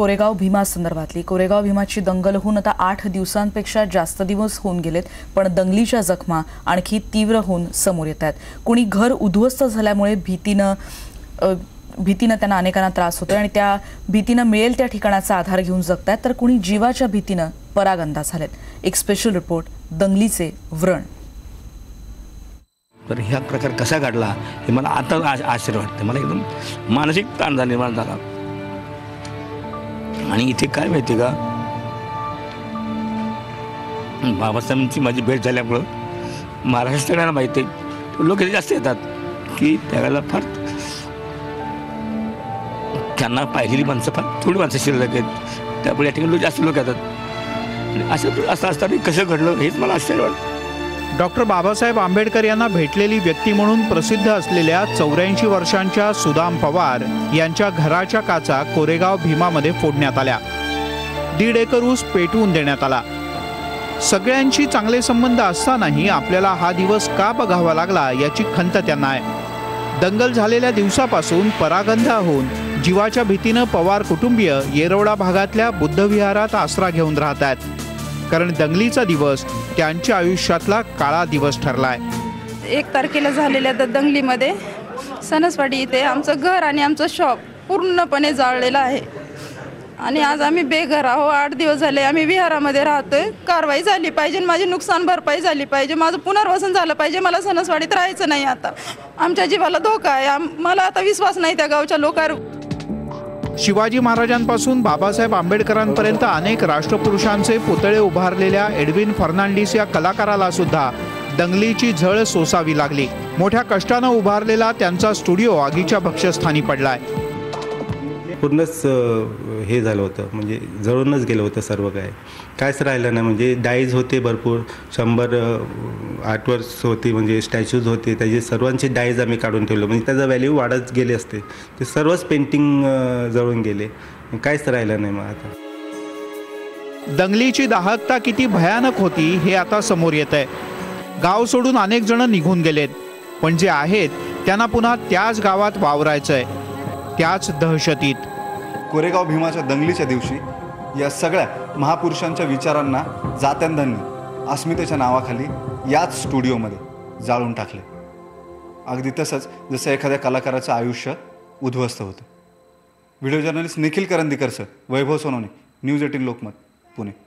कोरेगाव भीमा संदर्भातली. कोरेगाव भीमाची दंगल होऊन आता आठ दिवसांपेक्षा जास्त दिवस होऊन गेलेत पण दंगलीच्या जखमा आणखी तीव्र होऊन समोर येत आहेत. कुणी घर उद्ध्वस्त झाल्यामुळे भीतीनं भीतीनं त्यांना अनेकांना त्रास होतोय आणि त्या भीतीनं मिळेल त्या ठिकाणाचा आधार घेऊन जगतायत तर कुणी जीवाच्या भीतीनं परागंदा झालेत. एक स्पेशल रिपोर्ट दंगलीचे व्रण. तर ह्या प्रकार कसा घडला हे मला आता आश्चर्य वाटतं मला एकदम मानसिक ताण झाला निर्माण झाला. आणि इथे काय माहिती का? बाबासाहेबांची माझी भेट झाल्यामुळं महाराष्ट्र सगळ्यांना माहिती आहे. लोक इथे जास्त येतात की त्यावेळेला फार त्यांना पाहिलेली माणसं फार थोडी माणसं शिल्लक आहेत. त्यामुळे या ठिकाणी लोक जास्त लोक येतात. असं असं असताना कसं घडलं हेच मला आश्चर्य वाटतं. डॉक्टर बाबासाहेब आंबेडकर यांना भेटलेली व्यक्ती म्हणून प्रसिद्ध असलेल्या चौऱ्याऐंशी वर्षांच्या सुदाम पवार यांच्या घराच्या काचा कोरेगाव भीमामध्ये फोडण्यात आल्या. दीड एकर ऊस पेटवून देण्यात आला. सगळ्यांशी चांगले संबंध असतानाही आपल्याला हा दिवस का बघावा लागला याची खंत त्यांना आहे. दंगल झालेल्या दिवसापासून परागंधा होऊन जीवाच्या भीतीनं पवार कुटुंबीय येरवडा भागातल्या बुद्धविहारात आसरा घेऊन राहत आहेत कारण दंगलीचा दिवस त्यांच्या आयुष्यातला काळा दिवस ठरलाय. एक तारखेला झालेल्या दंगलीमध्ये सणसवाडी इथे आमचं घर आणि आमचं शॉप पूर्णपणे जाळलेलं आहे. आणि आज आम्ही बेघर आहो आठ दिवस झाले आम्ही विहारामध्ये राहतोय. कारवाई झाली पाहिजे माझी नुकसान भरपाई झाली पाहिजे. माझं पुनर्वसन झालं पाहिजे. मला सणसवाडीत राहायचं नाही आता. आमच्या जीवाला धोका आहे. मला आता विश्वास नाही त्या गावच्या लोकांवर. शिवाजी महाराजांपासून बाबासाहेब आंबेडकरांपर्यंत अनेक राष्ट्रपुरुषांचे पुतळे उभारलेल्या एडविन फर्नांडिस या कलाकाराला सुद्धा दंगलीची झळ सोसावी लागली. मोठ्या कष्टानं उभारलेला त्यांचा स्टुडिओ आगीच्या भक्षस्थानी पडलाय. पूर्णच हे झालं होतं. म्हणजे जळूनच गेलं होतं सर्व काय कायच राहिलं नाही. म्हणजे डाईज होते भरपूर. शंभर आर्टवर्क्स होती. म्हणजे स्टॅच्यूज होते. त्याचे सर्वांचे डाईज आम्ही काढून ठेवलं. म्हणजे त्याचा व्हॅल्यू वाढत गेले असते. ते सर्वच पेंटिंग जळून गेले. कायच राहिलं नाही मग आता. दंगलीची दाहकता किती भयानक होती हे आता समोर येत आहे. गाव सोडून अनेक जण निघून गेलेत. पण जे आहेत त्यांना पुन्हा त्याच गावात वावरायचं आहे. त्याच दहशतीत. कोरेगाव भीमाच्या दंगलीच्या दिवशी या सगळ्या महापुरुषांच्या विचारांना जात्यांधांनी अस्मितेच्या नावाखाली याच स्टुडिओमध्ये जाळून टाकले. अगदी तसंच जसं एखाद्या कलाकाराचं आयुष्य उद्ध्वस्त होतं. व्हिडिओ जर्नलिस्ट निखिल करंदीकरसह वैभव सोनवणे न्यूज एटीन लोकमत पुणे.